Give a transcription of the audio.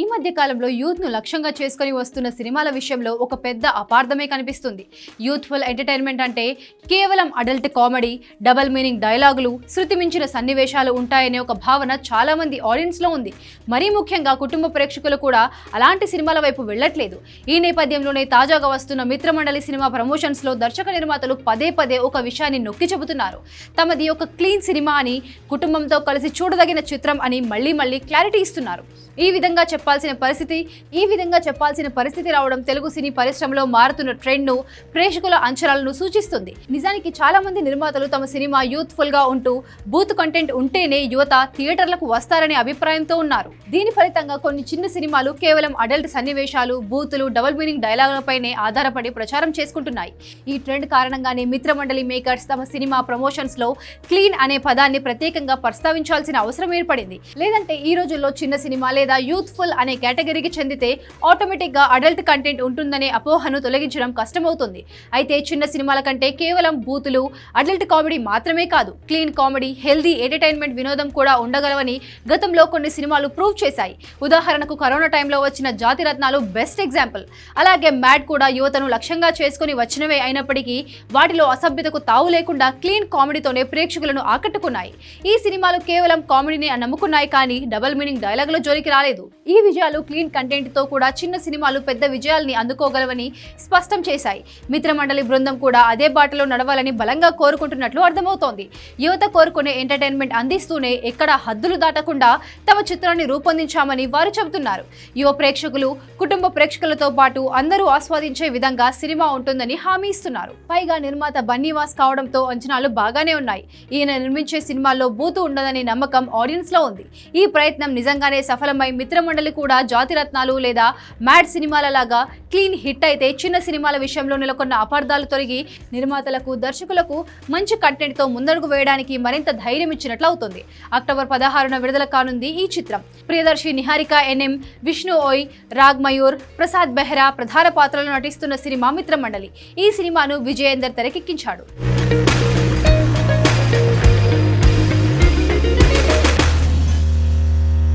ఈ మధ్య కాలంలో యూత్ను లక్ష్యంగా చేసుకొని వస్తున్న సినిమాల విషయంలో ఒక పెద్ద అపార్థమే కనిపిస్తుంది. యూత్ఫుల్ ఎంటర్టైన్మెంట్ అంటే కేవలం అడల్ట్ కామెడీ డబల్ మీనింగ్ డైలాగులు శృతి మించిన సన్నివేశాలు ఉంటాయనే ఒక భావన చాలా మంది ఆడియన్స్లో ఉంది. మరీ ముఖ్యంగా కుటుంబ ప్రేక్షకులు కూడా అలాంటి సినిమాల వైపు వెళ్ళట్లేదు. ఈ నేపథ్యంలోనే తాజాగా వస్తున్న మిత్రమండలి సినిమా ప్రమోషన్స్లో దర్శక నిర్మాతలు పదే పదే ఒక విషయాన్ని నొక్కి చెబుతున్నారు. తమది ఒక క్లీన్ సినిమా అని కుటుంబంతో కలిసి చూడదగిన చిత్రం అని మళ్ళీ మళ్ళీ క్లారిటీ ఇస్తున్నారు. ఈ విధంగా చెప్ చెప్పాల్సిన పరిస్థితి ఈ విధంగా చెప్పాల్సిన పరిస్థితి రావడం తెలుగు సినీ పరిశ్రమలో మారుతున్న ట్రెండ్ను ప్రేక్షకుల అంచనాలను సూచిస్తుంది. నిజానికి చాలా మంది నిర్మాతలు తమ సినిమా యూత్ఫుల్గా ఉంటూ బూత్ కంటెంట్ ఉంటేనే యువత థియేటర్లకు వస్తారనే అభిప్రాయంతో ఉన్నారు. దీని ఫలితంగా కొన్ని చిన్న సినిమాలు కేవలం అడల్ట్ సన్నివేశాలు బూతులు డబుల్ మీనింగ్ డైలాగులపైనే ఆధారపడి ప్రచారం చేసుకుంటున్నాయి. ఈ ట్రెండ్ కారణంగానే మిత్రమండలి మేకర్స్ తమ సినిమా ప్రమోషన్స్లో క్లీన్ అనే పదాన్ని ప్రత్యేకంగా ప్రస్తావించాల్సిన అవసరం ఏర్పడింది. లేదంటే ఈ రోజుల్లో చిన్న సినిమా లేదా యూత్ఫుల్ అనే కేటగిరీకి చెందితే ఆటోమేటిక్గా అడల్ట్ కంటెంట్ ఉంటుందనే అపోహను తొలగించడం కష్టమవుతుంది. అయితే చిన్న సినిమాల కంటే కేవలం బూతులు అడల్ట్ కామెడీ మాత్రమే కాదు క్లీన్ కామెడీ హెల్దీ ఎంటర్టైన్మెంట్ వినోదం కూడా ఉండగలవని గతంలో కొన్ని సినిమాలు ప్రూవ్ చేశాయి. ఉదాహరణకు కరోనా టైంలో వచ్చిన జాతి రత్నాలు బెస్ట్ ఎగ్జాంపుల్. అలాగే మ్యాడ్ కూడా యువతను లక్ష్యంగా చేసుకుని వచ్చినవే అయినప్పటికీ వాటిలో అసభ్యతకు తావు లేకుండా క్లీన్ కామెడీతోనే ప్రేక్షకులను ఆకట్టుకున్నాయి. ఈ సినిమాలు కేవలం కామెడీని నమ్ముకున్నాయి కానీ డబల్ మీనింగ్ డైలాగుల జోలికి రాలేదు. ఈ ఈ విజయాలు క్లీన్ కంటెంట్తో కూడా చిన్న సినిమాలు పెద్ద విజయాల్ని అందుకోగలవని స్పష్టం చేశాయి. మిత్రమండలి బృందం కూడా అదే బాటలో నడవాలని బలంగా కోరుకుంటున్నట్లు అర్థమవుతోంది. యువత కోరుకునే ఎంటర్టైన్మెంట్ అందిస్తూనే ఎక్కడ హద్దులు దాటకుండా తమ చిత్రాన్ని రూపొందించామని వారు చెబుతున్నారు. యువ ప్రేక్షకులు కుటుంబ ప్రేక్షకులతో పాటు అందరూ ఆస్వాదించే విధంగా సినిమా ఉంటుందని హామీ ఇస్తున్నారు. పైగా నిర్మాత బన్నీవాస్ కావడంతో అంచనాలు బాగానే ఉన్నాయి. ఈయన నిర్మించే సినిమాల్లో బూతు ఉండదనే నమ్మకం ఆడియన్స్లో ఉంది. ఈ ప్రయత్నం నిజంగానే సఫలమై మిత్రమండలి కూడా జాతిరత్నాలు లేదా మ్యాడ్ సినిమాల లాగా క్లీన్ హిట్ అయితే చిన్న సినిమాల విషయంలో నెలకొన్న అపార్థాలు తొలగి నిర్మాతలకు దర్శకులకు మంచి కంటెంట్తో ముందడుగు వేయడానికి మరింత ధైర్యం ఇచ్చినట్లు అవుతుంది. అక్టోబర్ పదహారున విడుదల కానుంది ఈ చిత్రం. ప్రియదర్శి నిహారిక ఎన్ఎం విష్ణు ఓయ్ రాగ్ మయూర్ ప్రసాద్ బెహ్రా ప్రధాన పాత్రలో నటిస్తున్న సినిమా మిత్రమండలి. ఈ సినిమాను విజయేందర్ తెరకెక్కించాడు.